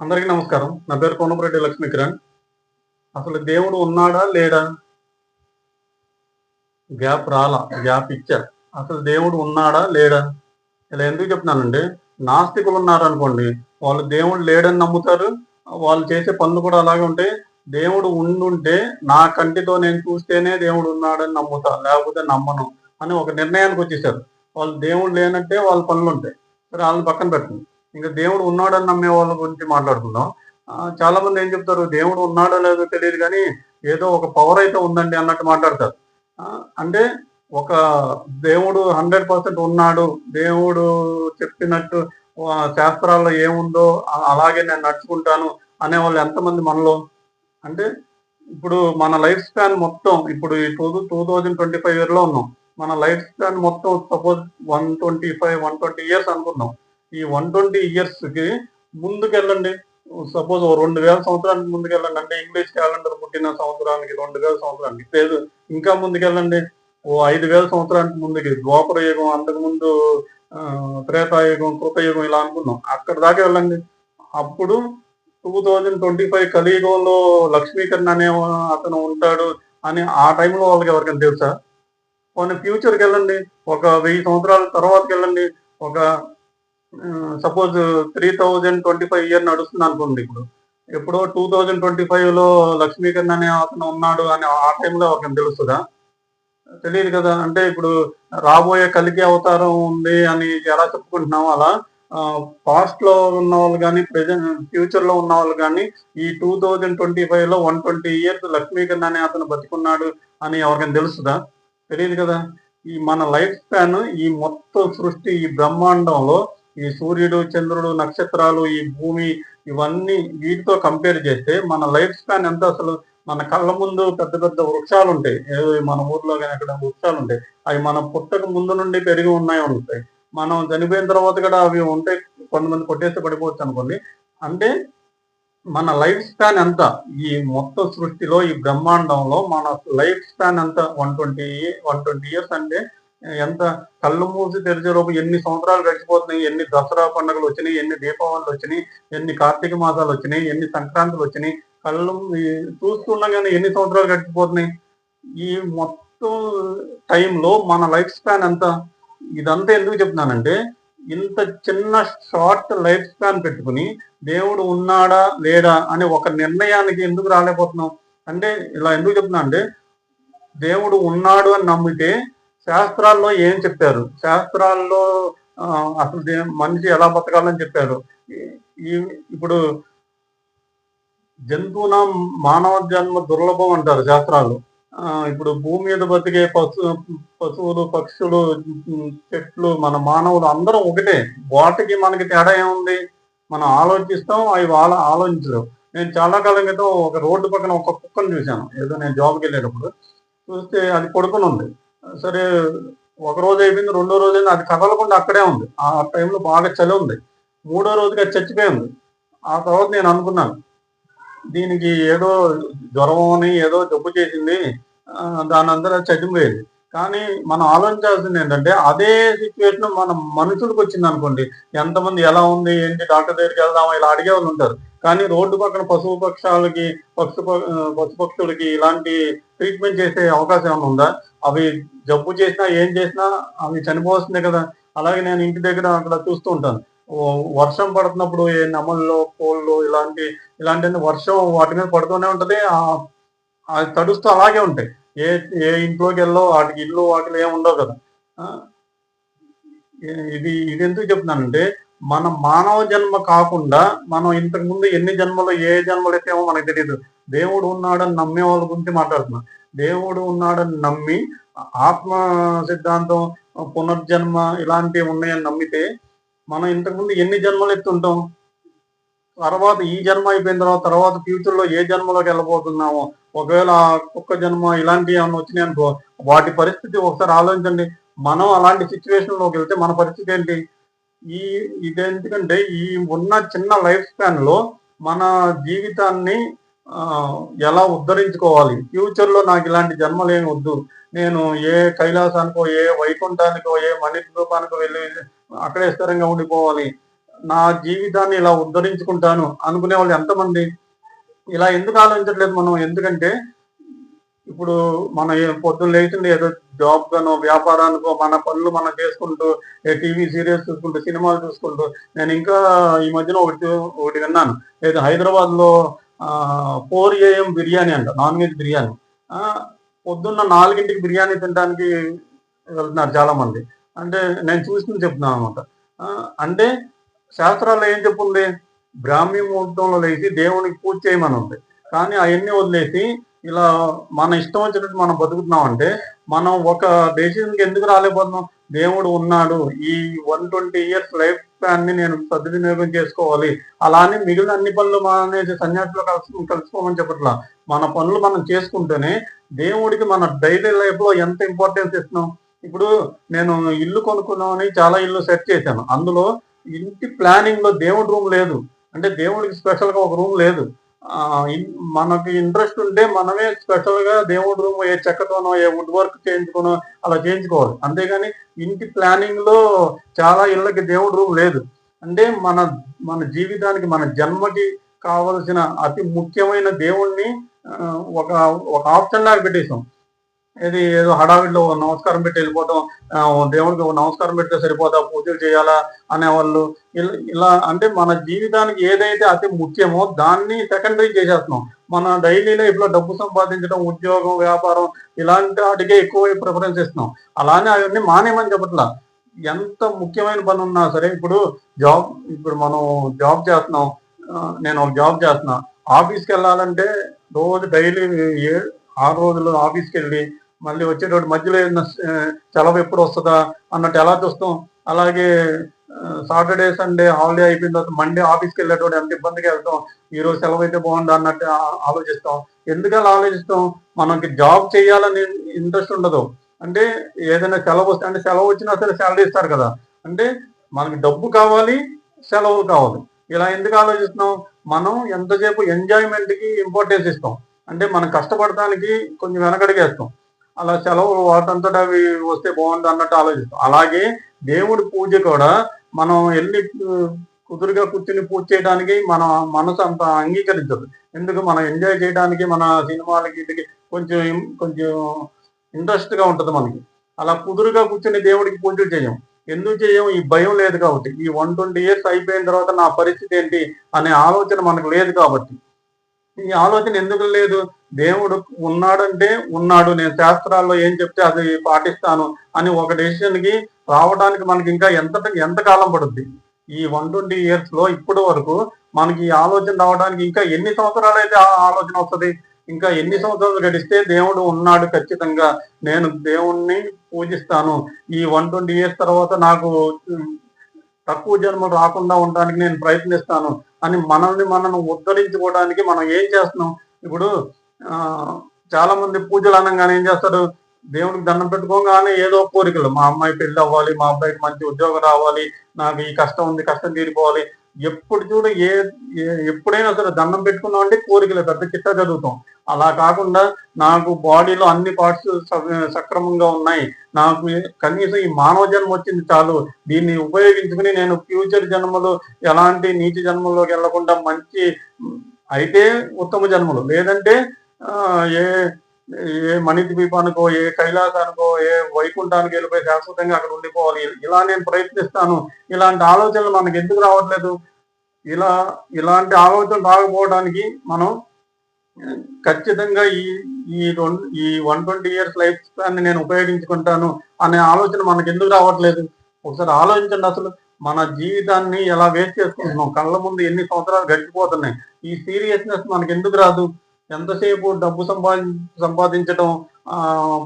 అందరికీ నమస్కారం. నా పేరు కోనపరెడ్డి లక్ష్మీకిరణ్ అసలు దేవుడు ఉన్నాడా లేడా? గ్యాప్ రాలా గ్యాప్ ఇచ్చారు అసలు దేవుడు ఉన్నాడా లేడా? ఇలా ఎందుకు చెప్తున్నానంటే నాస్తికులు ఉన్నారనుకోండి వాళ్ళు దేవుడు లేడని నమ్ముతారు. వాళ్ళు చేసే పనులు కూడా అలాగే ఉంటాయి. దేవుడు ఉండుంటే నా కంటితో నేను చూస్తేనే దేవుడు ఉన్నాడని నమ్ముతా లేకపోతే నమ్మను అని ఒక నిర్ణయానికి వచ్చేసారు. వాళ్ళు దేవుడు లేనట్టే వాళ్ళ పనులు ఉంటాయి. సరే వాళ్ళని పక్కన పెట్టండి. ఇంకా దేవుడు ఉన్నాడని నమ్మే వాళ్ళ గురించి మాట్లాడుకుందాం. చాలా మంది ఏం చెప్తారు? దేవుడు ఉన్నాడో లేదో తెలియదు కానీ ఏదో ఒక పవర్ అయితే ఉందండి అన్నట్టు మాట్లాడతారు. అంటే ఒక దేవుడు హండ్రెడ్ పర్సెంట్ ఉన్నాడు దేవుడు చెప్పినట్టు శాస్త్రాల్లో ఏముందో అలాగే నేను నడుచుకుంటాను అనేవాళ్ళు ఎంతమంది మనలో? అంటే ఇప్పుడు మన లైఫ్ స్పాన్ మొత్తం ఇప్పుడు ఈ two two thousand twenty five ఇయర్లో ఉన్నాం. మన లైఫ్ స్పాన్ మొత్తం suppose one twenty five one twenty years అనుకుందాం. ఈ వన్ ట్వంటీ ఇయర్స్కి ముందుకెళ్ళండి. సపోజ్ రెండు వేల సంవత్సరానికి ముందుకెళ్ళండి. అంటే ఇంగ్లీష్ క్యాలెండర్ పుట్టిన సంవత్సరానికి రెండు వేల సంవత్సరానికి లేదు ఇంకా ముందుకెళ్ళండి. ఓ ఐదు వేల సంవత్సరానికి ముందుకి ద్వాపర యుగం అంతకు ముందు త్రేతాయుగం కృతయుగం ఇలా అనుకున్నాం. అక్కడ దాకా వెళ్ళండి. అప్పుడు టూ థౌజండ్ ట్వంటీ ఫైవ్ కలియుగంలో లక్ష్మీకరణ అనే అతను ఉంటాడు అని ఆ టైంలో వాళ్ళకి ఎవరికైనా తెలుసా? కొన్ని ఫ్యూచర్కి వెళ్ళండి. ఒక వెయ్యి సంవత్సరాల తర్వాతకి వెళ్ళండి. ఒక suppose three thousand twenty five year నడుస్తుంది అనుకోండి ఇప్పుడు. ఎప్పుడో టూ థౌజండ్ ట్వంటీ ఫైవ్లో లక్ష్మీకరణ్ అనే అతను ఉన్నాడు అని ఆ టైంలో ఎవరికైనా తెలుస్తుందా? తెలియదు కదా. అంటే ఇప్పుడు రాబోయే కలికి అవతారం ఉంది అని ఎలా చెప్పుకుంటున్నాం అలా పాస్ట్లో ఉన్న వాళ్ళు కానీ ప్రెసెంట్ ఫ్యూచర్లో ఉన్న వాళ్ళు కానీ ఈ టూ థౌజండ్ ట్వంటీ ఫైవ్లో వన్ ట్వంటీ ఇయర్స్ లక్ష్మీకరణ్ అనే అతను బతికున్నాడు అని ఎవరికైనా తెలుస్తుందా? తెలియదు కదా. ఈ మన లైఫ్ స్పాన్ ఈ మొత్తం సృష్టి ఈ బ్రహ్మాండంలో ఈ సూర్యుడు చంద్రుడు నక్షత్రాలు ఈ భూమి ఇవన్నీ వీటితో కంపేర్ చేస్తే మన లైఫ్ స్పాన్ ఎంత అసలు? మన కళ్ళ ముందు పెద్ద పెద్ద వృక్షాలు ఉంటాయి. ఏదో మన ఊర్లో కానీ అక్కడ వృక్షాలు ఉంటాయి. అవి మన పుట్టక ముందు నుండి పెరిగి ఉన్నాయి ఉంటాయి మనం చనిపోయిన తర్వాత కూడా అవి ఉంటాయి కొంతమంది కొట్టేస్తే పడిపోవచ్చు అనుకోండి. అంటే మన లైఫ్ స్పాన్ ఎంత? ఈ మొత్తం సృష్టిలో ఈ బ్రహ్మాండంలో మన లైఫ్ స్పాన్ ఎంత? One twenty one twenty years అంటే ఎంత కళ్ళు మూసి తెరిచేలోపు ఎన్ని సంవత్సరాలు గడిచిపోతున్నాయి ఎన్ని దసరా పండుగలు వచ్చినాయి ఎన్ని దీపావళిలు వచ్చినాయి ఎన్ని కార్తీక మాసాలు వచ్చినాయి ఎన్ని సంక్రాంతులు వచ్చినాయి కళ్ళు చూస్తుండగానే ఎన్ని సంవత్సరాలు గడిచిపోతున్నాయి? ఈ మొత్తం టైంలో మన లైఫ్ స్పాన్ ఎంత? ఇదంతా ఎందుకు చెప్తున్నానంటే ఇంత చిన్న షార్ట్ లైఫ్ స్పాన్ పెట్టుకుని దేవుడు ఉన్నాడా లేడా అనే ఒక నిర్ణయానికి ఎందుకు రాలేకపోతున్నాం? అంటే ఇలా ఎందుకు చెప్తున్నా అంటే దేవుడు ఉన్నాడు అని నమ్మితే శాస్త్రాల్లో ఏం చెప్పారు? శాస్త్రాల్లో అసలు దే- మనిషి ఎలా బతకాలని చెప్పారు? ఈ- ఇప్పుడు జంతువున మానవ జన్మ దుర్లభం అంటారు శాస్త్రాలు. ఆ, ఇప్పుడు భూమి మీద బతికే పశు పశువులు పక్షులు చెట్లు మన మానవులు అందరం ఒకటే. వాటికి మనకి తేడా ఏముంది? మనం ఆలోచిస్తాం అవి వాళ్ళ ఆలోచించరు. నేను చాలా కాలం క్రితం ఒక రోడ్డు పక్కన ఒక కుక్కను చూశాను. ఏదో నేను జాబ్కి వెళ్ళేటప్పుడు. చూస్తే అది పడుకుని ఉంది సరే ఒక రోజు అయిపోయింది రెండో రోజు అయింది అది కదలకుండా అక్కడే ఉంది. ఆ టైంలో బాగా చలి ఉంది. మూడో రోజుకి అది చచ్చిపోయింది. ఆ తర్వాత నేను అనుకున్నాను దీనికి ఏదో జ్వరం అని ఏదో జబ్బు చేసింది దాని అందరూ చచ్చిపోయేది కానీ మనం ఆలోచించాల్సింది ఏంటంటే అదే సిచ్యువేషన్ మన మనుషులకు వచ్చింది అనుకోండి ఎంతమంది ఎలా ఉంది ఏంటి డాక్టర్ దగ్గరికి వెళ్దామా ఇలా అడిగే వాళ్ళు ఉంటారు. కానీ రోడ్డు పక్కన పశువు పక్షాలకి పక్షు ప- పశు పక్షులకి ఇలాంటి ట్రీట్మెంట్ చేసే అవకాశం ఏమైనా ఉందా? అవి జబ్బు చేసినా ఏం చేసినా అవి చనిపోవస్తుంది కదా. అలాగే నేను ఇంటి దగ్గర అక్కడ చూస్తూ ఉంటాను. వర్షం పడుతున్నప్పుడు ఏ నమల్లో కోళ్ళు ఇలాంటి ఇలాంటి వర్షం వాటి మీద పడుతూనే ఉంటది. ఆ అది తడుస్తూ అలాగే ఉంటాయి. ఏ ఏ ఇంట్లోకి వెళ్ళో వాటికి ఇల్లు వాటిలో ఏమి ఉండవు కదా. ఇది ఇది ఎందుకు చెప్తున్నానంటే మన మానవ జన్మ కాకుండా మనం ఇంతకు ముందు ఎన్ని జన్మలు ఏ జన్మలు ఎత్తామో మనకు తెలియదు దేవుడు ఉన్నాడని నమ్మే వాళ్ళ గురించి మాట్లాడుతున్నాం. దేవుడు ఉన్నాడని నమ్మి ఆత్మ సిద్ధాంతం పునర్జన్మ ఇలాంటివి ఉన్నాయని నమ్మితే మనం ఇంతకు ముందు ఎన్ని జన్మలు ఎత్తుంటాం తర్వాత ఈ జన్మ అయిపోయిన తర్వాత తర్వాత ఫ్యూచర్లో ఏ జన్మలోకి వెళ్ళబోతున్నామో? ఒకవేళ ఒక్క కుక్క జన్మ ఇలాంటివి ఏమైనా వచ్చినాయి అనుకో వాటి పరిస్థితి ఒకసారి ఆలోచించండి. మనం అలాంటి సిచ్యువేషన్లోకి వెళ్తే మన పరిస్థితి ఏంటి? ఈ ఇది ఎందుకంటే ఈ ఉన్న చిన్న లైఫ్ స్పాన్లో మన జీవితాన్ని ఎలా ఉద్ధరించుకోవాలి? ఫ్యూచర్లో నాకు ఇలాంటి జన్మలేమి వద్దు. నేను ఏ కైలాసానికో ఏ వైకుంఠానికో ఏ మణి వెళ్ళి అక్కడే స్థిరంగా ఉండిపోవాలి. నా జీవితాన్ని ఇలా ఉద్ధరించుకుంటాను అనుకునే వాళ్ళు ఎంతమంది? ఇలా ఎందుకు ఆలోచించట్లేదు మనం? ఎందుకంటే ఇప్పుడు మన పొద్దున్న లేచింది ఏదో జాబ్ గానో వ్యాపారానికో మన పనులు మనం చేసుకుంటూ టీవీ సీరియల్స్ చూసుకుంటూ సినిమాలు చూసుకుంటూ నేను ఇంకా ఈ మధ్యన ఒకటి ఒకటి విన్నాను. ఏదో హైదరాబాద్లో ఫోర్ ఏఎం బిర్యానీ అంట నాన్ వెజ్ బిర్యానీ. పొద్దున్న నాలుగింటికి బిర్యానీ తినడానికి వెళ్తున్నారు చాలా మంది అంటే నేను చూసింది చెప్తున్నాను అనమాట. అంటే శాస్త్రాల్లో ఏం చెప్పుంది? బ్రాహ్మీ ముహూర్తంలో లేచి దేవునికి పూజ చేయమని ఉంది. కానీ అవన్నీ వదిలేసి ఇలా మన ఇష్టం వచ్చినట్టు మనం బతుకుతున్నాం అంటే మనం ఒక డెసిషన్కి ఎందుకు రాలేకపోతున్నాం? దేవుడు ఉన్నాడు. ఈ వన్ ట్వంటీ ఇయర్స్ లైఫ్ స్పాన్ని నేను సద్వినియోగం చేసుకోవాలి. అలానే మిగిలిన అన్ని పనులు మానేసి సన్యాసిలో కలిసి కలుసుకోమని చెప్పట్లా. మన పనులు మనం చేసుకుంటేనే దేవుడికి మన డైలీ లైఫ్లో ఎంత ఇంపార్టెన్స్ ఇస్తున్నాం? ఇప్పుడు నేను ఇల్లు కొనుక్కున్నామని చాలా ఇల్లు సెట్ చేశాను. అందులో ఇంటి ప్లానింగ్లో దేవుడి రూమ్ లేదు. అంటే దేవుడికి స్పెషల్గా ఒక రూమ్ లేదు. మనకి ఇంట్రెస్ట్ ఉంటే మనమే స్పెషల్గా దేవుడి రూమ్ ఏ చెక్కతోనో ఏ వుడ్ వర్క్ చేయించుకోనో అలా చేయించుకోవాలి. అంతేగాని ఇంటి ప్లానింగ్లో చాలా ఇళ్ళకి దేవుడి రూమ్ లేదు. అంటే మన మన జీవితానికి మన జన్మకి కావలసిన అతి ముఖ్యమైన దేవుణ్ణి ఒక ఒక ఆప్షన్ లాగా పెట్టేసాం ఇది ఏదో హడావిడిలో నమస్కారం పెట్టి వెళ్ళిపోవటం దేవుడికి నమస్కారం పెడితే సరిపోతా పూజలు చేయాలా అనేవాళ్ళు. ఇలా- ఇలా అంటే మన జీవితానికి ఏదైతే అతి ముఖ్యమో దాన్ని సెకండరీ చేసేస్తున్నాం. మన డైలీ లైఫ్ డబ్బు సంపాదించడం ఉద్యోగం వ్యాపారం ఇలాంటి వాటికే ఎక్కువ ప్రిఫరెన్స్ ఇస్తున్నాం. అలానే అవన్నీ మానేమని చెప్పట్లా. ఎంత ముఖ్యమైన పని ఉన్నా సరే ఇప్పుడు జాబ్ ఇప్పుడు మనం జాబ్ చేస్తున్నాం. నేను ఒక జాబ్ చేస్తున్నా. ఆఫీస్కి వెళ్ళాలంటే రోజు డైలీ ఏ ఆరు రోజులు ఆఫీస్కి వెళ్ళి మళ్ళీ వచ్చేటప్పుడు మధ్యలో ఏదైనా సెలవు ఎప్పుడు వస్తుందా అన్నట్టు ఎలా చూస్తాం. అలాగే సాటర్డే సండే హాలిడే అయిపోయిన తర్వాత మండే ఆఫీస్కి వెళ్ళేటప్పుడు ఎంత ఇబ్బందిగా వెళ్తాం. ఈ రోజు సెలవు అయితే బాగుండు అన్నట్టు ఆలోచిస్తాం. ఎందుకు అలా ఆలోచిస్తాం? మనకి జాబ్ చేయాలని ఇంట్రెస్ట్ ఉండదు. అంటే ఏదైనా సెలవు వస్తే అంటే సెలవు వచ్చినా సరే శాలరీ ఇస్తారు కదా. అంటే మనకి డబ్బు కావాలి సెలవు కావాలి. ఇలా ఎందుకు ఆలోచిస్తున్నాం? మనం ఎంతసేపు ఎంజాయ్మెంట్కి ఇంపార్టెన్స్ ఇస్తాం. అంటే మనం కష్టపడటానికి కొంచెం వెనకడిగేస్తాం అలా సెలవులు వాటంతటా అవి వస్తే బాగుంది అన్నట్టు ఆలోచిస్తాం. అలాగే దేవుడి పూజ కూడా మనం వెళ్ళి కుదురుగా కూర్చుని పూజ చేయడానికి మన మనసు అంత అంగీకరించదు. ఎందుకు? మనం ఎంజాయ్ చేయడానికి మన సినిమాలకి వీటికి కొంచెం కొంచెం ఇంట్రెస్ట్గా ఉంటుంది మనకి. అలా కుదురుగా కూర్చుని దేవుడికి పూజలు చేయం. ఎందుకు చేయం? ఈ భయం లేదు కాబట్టి. ఈ వన్ ట్వంటీ ఇయర్స్ అయిపోయిన తర్వాత నా పరిస్థితి ఏంటి? అనే ఆలోచన మనకు లేదు కాబట్టి. ఈ ఆలోచన ఎందుకు లేదు? దేవుడు ఉన్నాడంటే ఉన్నాడు. నేను శాస్త్రాల్లో ఏం చెప్తే అది పాటిస్తాను అని ఒక డెసిషన్కి రావడానికి మనకి ఇంకా ఎంత ఎంత కాలం పడుద్ది? ఈ వన్ ట్వంటీ ఇయర్స్లో ఇప్పటి వరకు మనకి ఈ ఆలోచన రావడానికి ఇంకా ఎన్ని సంవత్సరాలు అయితే ఆ ఆలోచన వస్తుంది? ఇంకా ఎన్ని సంవత్సరాలు గడిస్తే దేవుడు ఉన్నాడు ఖచ్చితంగా. నేను దేవుణ్ణి పూజిస్తాను. ఈ వన్ ట్వంటీ ఇయర్స్ తర్వాత నాకు తక్కువ జన్మలు రాకుండా ఉండడానికి నేను ప్రయత్నిస్తాను అని మనల్ని మనం ఉద్ధరించుకోవడానికి మనం ఏం చేస్తున్నాం? ఇప్పుడు చాలా మంది పూజలు అనగానే ఏం చేస్తారు? దేవుడికి దండం పెట్టుకోగానే ఏదో కోరికలు. మా అమ్మాయి పెళ్ళి అవ్వాలి మా అబ్బాయికి మంచి ఉద్యోగం రావాలి నాకు ఈ కష్టం ఉంది కష్టం తీరిపోవాలి. ఎప్పుడు చూడ ఏ ఎప్పుడైనా సరే దండం పెట్టుకున్నాం అంటే కోరికలు పెద్ద చిట్టా చదువుతాం. అలా కాకుండా నాకు బాడీలో అన్ని పార్ట్స్ సక్రమంగా ఉన్నాయి. నాకు కనీసం ఈ మానవ జన్మ వచ్చింది చాలు. దీన్ని ఉపయోగించుకుని నేను ఫ్యూచర్ జన్మలో ఎలాంటి నీచ జన్మలోకి వెళ్ళకుండా మంచి అయితే ఉత్తమ జన్మలు. లేదంటే ఏ ఏ మణిద్వీపానికో ఏ కైలాసానికో ఏ వైకుంఠానికి వెళ్ళిపోయి శాశ్వతంగా అక్కడ ఉండిపోవాలి. ఇలా నేను ప్రయత్నిస్తాను. ఇలాంటి ఆలోచనలు మనకి ఎందుకు రావట్లేదు? ఇలా ఇలాంటి ఆలోచన రాకపోవడానికి మనం ఖచ్చితంగా ఈ ఈ రెండు ఈ one twenty years life span నేను ఉపయోగించుకుంటాను అనే ఆలోచన మనకి ఎందుకు రావట్లేదు? ఒకసారి ఆలోచించండి అసలు. మన జీవితాన్ని ఎలా వేస్ట్ చేసుకుంటున్నాం? కళ్ళ ముందు ఎన్ని సంవత్సరాలు గడిచిపోతున్నాయి? ఈ సీరియస్నెస్ మనకి ఎందుకు రాదు? ఎంతసేపు డబ్బు సంపాది సంపాదించడం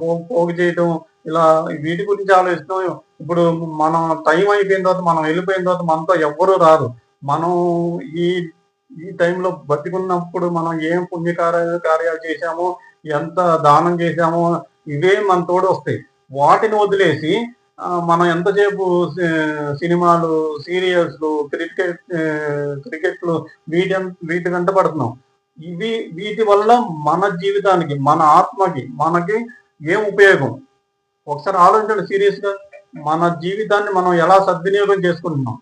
పో- పోగు చేయటం ఇలా వీటి గురించి ఆలోచిస్తాం. ఇప్పుడు మనం టైం అయిపోయిన తర్వాత మనం వెళ్ళిపోయిన తర్వాత మనతో ఎవ్వరూ రారు. మనం ఈ ఈ టైంలో బతికున్నప్పుడు మనం ఏం పుణ్యకార్య కార్యాలు చేశామో ఎంత దానం చేశామో ఇవే మన తోడు వస్తాయి. వాటిని వదిలేసి మనం ఎంతసేపు సినిమాలు సీరియల్స్లు క్రికెట్ క్రికెట్లు వీటి వీటి వెంట పడుతున్నాం. ఇవి వీటి వల్ల మన జీవితానికి మన ఆత్మకి మనకి ఏం ఉపయోగం? ఒకసారి ఆలోచించండి సీరియస్గా మన జీవితాన్ని మనం ఎలా సద్వినియోగం చేసుకుంటున్నాం?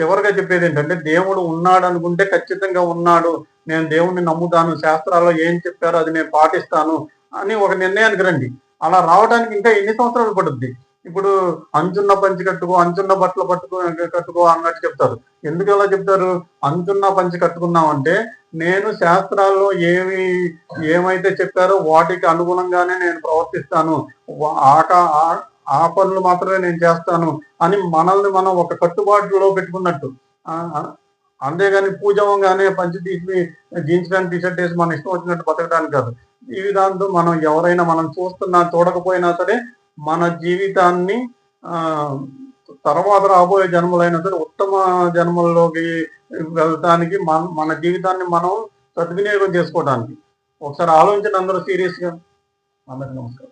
చివరిగా చెప్పేది ఏంటంటే దేవుడు ఉన్నాడు అనుకుంటే ఖచ్చితంగా ఉన్నాడు. నేను దేవుణ్ణి నమ్ముతాను. శాస్త్రాల్లో ఏం చెప్పారో అది నేను పాటిస్తాను అని ఒక నిర్ణయానికి రండి. అలా రావడానికి ఇంకా ఎన్ని సంవత్సరాలు పడుద్ది? ఇప్పుడు అంచున్న పంచి కట్టుకో అంచున్న బట్టలు పట్టుకో కట్టుకో అన్నట్టు చెప్తారు. ఎందుకు అలా చెప్తారు? అంచున్న పంచి కట్టుకున్నామంటే నేను శాస్త్రాల్లో ఏమి ఏమైతే చెప్పారో వాటికి అనుగుణంగానే నేను ప్రవర్తిస్తాను. ఆక- ఆ- పనులు మాత్రమే నేను చేస్తాను అని మనల్ని మనం ఒక కట్టుబాటులో పెట్టుకున్నట్టు. అంతేగాని పూజవంగానే పంచి తీసి జీన్స్ ప్యాంట్ టీషర్ట్ వేసి మన ఇష్టం వచ్చినట్టు బతకడానికి కాదు. ఈ విధాంతో మనం ఎవరైనా మనం చూస్తున్నా చూడకపోయినా సరే మన జీవితాన్ని తర్వాత రాబోయే జన్మలైనా సరే ఉత్తమ జన్మల్లోకి వెళ్ళటానికి మన మన జీవితాన్ని మనం సద్వినియోగం చేసుకోవడానికి. ఒకసారి ఆలోచించండి అందరూ సీరియస్గా. అందరికీ అందరికి నమస్కారం.